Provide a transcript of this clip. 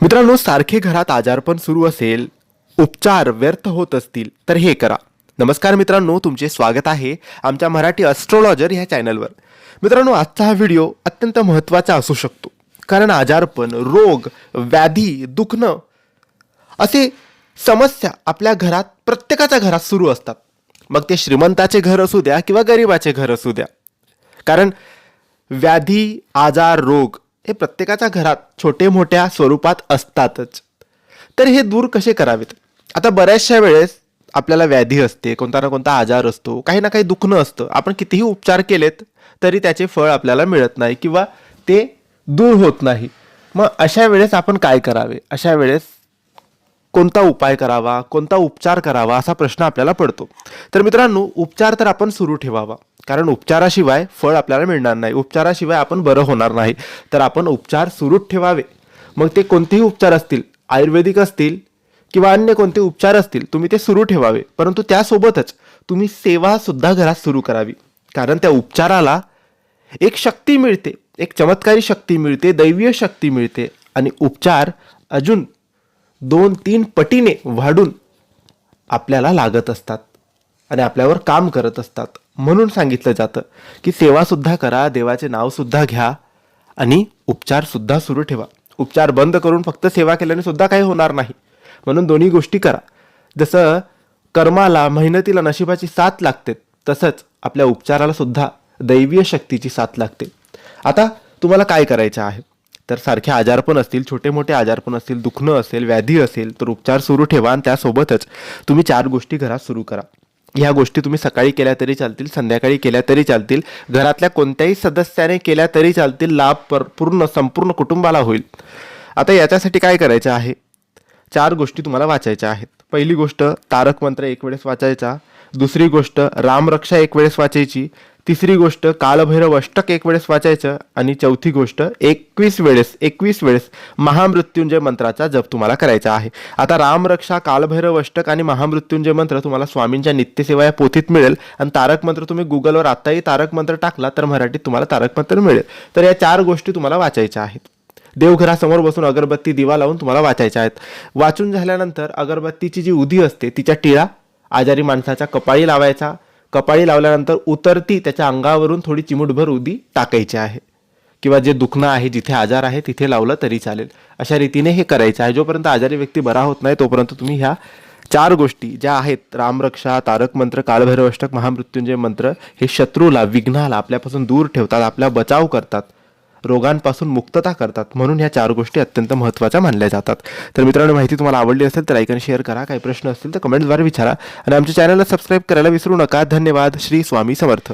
मित्रांनो सारखे घरात आजारपण सुरू असेल उपचार व्यर्थ होत असतील तर हे करा. नमस्कार मित्रांनो तुमचे स्वागत आहे आमच्या मराठी अस्ट्रोलॉजर ह्या चॅनलवर मित्रांनो आजचा हा व्हिडिओ अत्यंत महत्त्वाचा असू शकतो. कारण आजारपण रोग व्याधी दुखणं असे समस्या आपल्या घरात प्रत्येकाच्या घरात सुरू असतात. मग ते श्रीमंताचे घर असू द्या किंवा गरिबाचे घर असू द्या. कारण व्याधी आजार रोग हे प्रत्येकाच्या घरात छोटे मोठ्या स्वरूपात असतातच. तर हे दूर कसे करावेत? आता बऱ्याचशा वेळेस आपल्याला व्याधी असते कोणता ना कोणता आजार असतो काही ना काही दुखणं असतं. आपण कितीही उपचार केलेत तरी त्याचे फळ आपल्याला मिळत नाही किंवा ते दूर होत नाही. मग अशा वेळेस आपण काय करावे? अशा वेळेस कोणता उपाय करावा कोणता उपचार करावा असा प्रश्न आपल्याला पडतो. तर मित्रांनो उपचार तर आपण सुरू ठेवावा. कारण उपचाराशिवाय फळ आपल्याला मिळणार नाही. उपचाराशिवाय आपण बरं होणार नाही. तर आपण उपचार सुरूच ठेवावे. मग ते कोणतेही उपचार असतील आयुर्वेदिक असतील किंवा अन्य कोणते उपचार असतील तुम्ही ते सुरू ठेवावे. परंतु त्यासोबतच तुम्ही सेवासुद्धा घरात सुरू करावी. कारण त्या उपचाराला एक शक्ती मिळते एक चमत्कारी शक्ती मिळते दैवीय शक्ती मिळते आणि उपचार अजून दोन तीन पटीने वाढून आपल्याला लागत असतात आणि आपल्यावर काम करत असतात. म्हणून सांगितलं जातं की सेवासुद्धा करा देवाचे नावसुद्धा घ्या आणि उपचारसुद्धा सुरू ठेवा. उपचार बंद करून फक्त सेवा केल्याने सुद्धा काही होणार नाही. म्हणून दोन्ही गोष्टी करा. जसं कर्माला मेहनतीला नशिबाची साथ लागते तसंच आपल्या उपचाराला सुद्धा दैवीय शक्तीची साथ लागते. आता तुम्हाला काय करायचं आहे? तर सारखे आजारपण असतील छोटे मोठे आजारपण असतील दुखणं असेल व्याधी असेल तर उपचार सुरू ठेवा आणि त्यासोबतच तुम्ही चार गोष्टी घरात सुरू करा. ह्या गोष्टी तुम्ही सकाळी केल्या तरी चालतील संध्याकाळी केल्या तरी चालतील घरातल्या कोणत्याही सदस्याने केल्या तरी चालतील लाभ पर पूर्ण संपूर्ण कुटुंबाला होईल. आता याच्यासाठी काय करायचं आहे? चार गोष्टी तुम्हाला वाचायच्या आहेत. पहिली गोष्ट तारक मंत्र एक वेळेस वाचायचा. दुसरी गोष्ट रामरक्षा एक वेळेस वाचायची. तिसरी गोष्ट कालभैरव अष्टक एक वेळेस वाचायचं आणि चौथी गोष्ट एकवीस वेळेस एकवीस वेळेस महामृत्युंजय मंत्राचा जप तुम्हाला करायचा आहे. आता रामरक्षा कालभैरव अष्टक आणि महामृत्युंजय मंत्र तुम्हाला स्वामींच्या नित्यसेवा या पोथीत मिळेल. आणि तारक मंत्र तुम्ही गुगलवर आत्ताही तारक मंत्र टाकला तर मराठीत तुम्हाला तारक मंत्र मिळेल. तर या चार गोष्टी तुम्हाला वाचायच्या आहेत. देवघरासमोर बसून अगरबत्ती दिवा लावून तुम्हाला वाचायच्या आहेत. वाचून झाल्यानंतर अगरबत्तीची जी उदी असते तिच्या टिळा आजारी माणसाच्या कपाळी लावायचा कपाळी लावल्यानंतर उतरती त्याच्या अंगावरून थोडी चिमूटभर उदी टाकायची आहे. किंवा जे दुखणं आहे जिथे आजार आहे तिथे लावलं तरी चालेल. अशा रीतीने हे करायचं आहे. जोपर्यंत आजारी व्यक्ती बरा होत नाही तोपर्यंत तुम्ही ह्या चार गोष्टी ज्या आहेत रामरक्षा तारक मंत्र कालभैरवष्टक महामृत्युंजय मंत्र हे शत्रूला विघ्नाला आपल्यापासून दूर ठेवतात आपला बचाव करतात. रोगांपासून मुक्तता करतात म्हणून ह्या चार गोष्टी अत्यंत महत्त्वाच्या मानल्या जातात. तर मित्रांनो माहिती तुम्हाला आवडली असेल तर ऐकून शेअर करा. काही प्रश्न असतील तर कमेंटद्वारे विचारा. आणि आमच्या चॅनलला सबस्क्राईब करायला विसरू नका. धन्यवाद. श्री स्वामी समर्थ.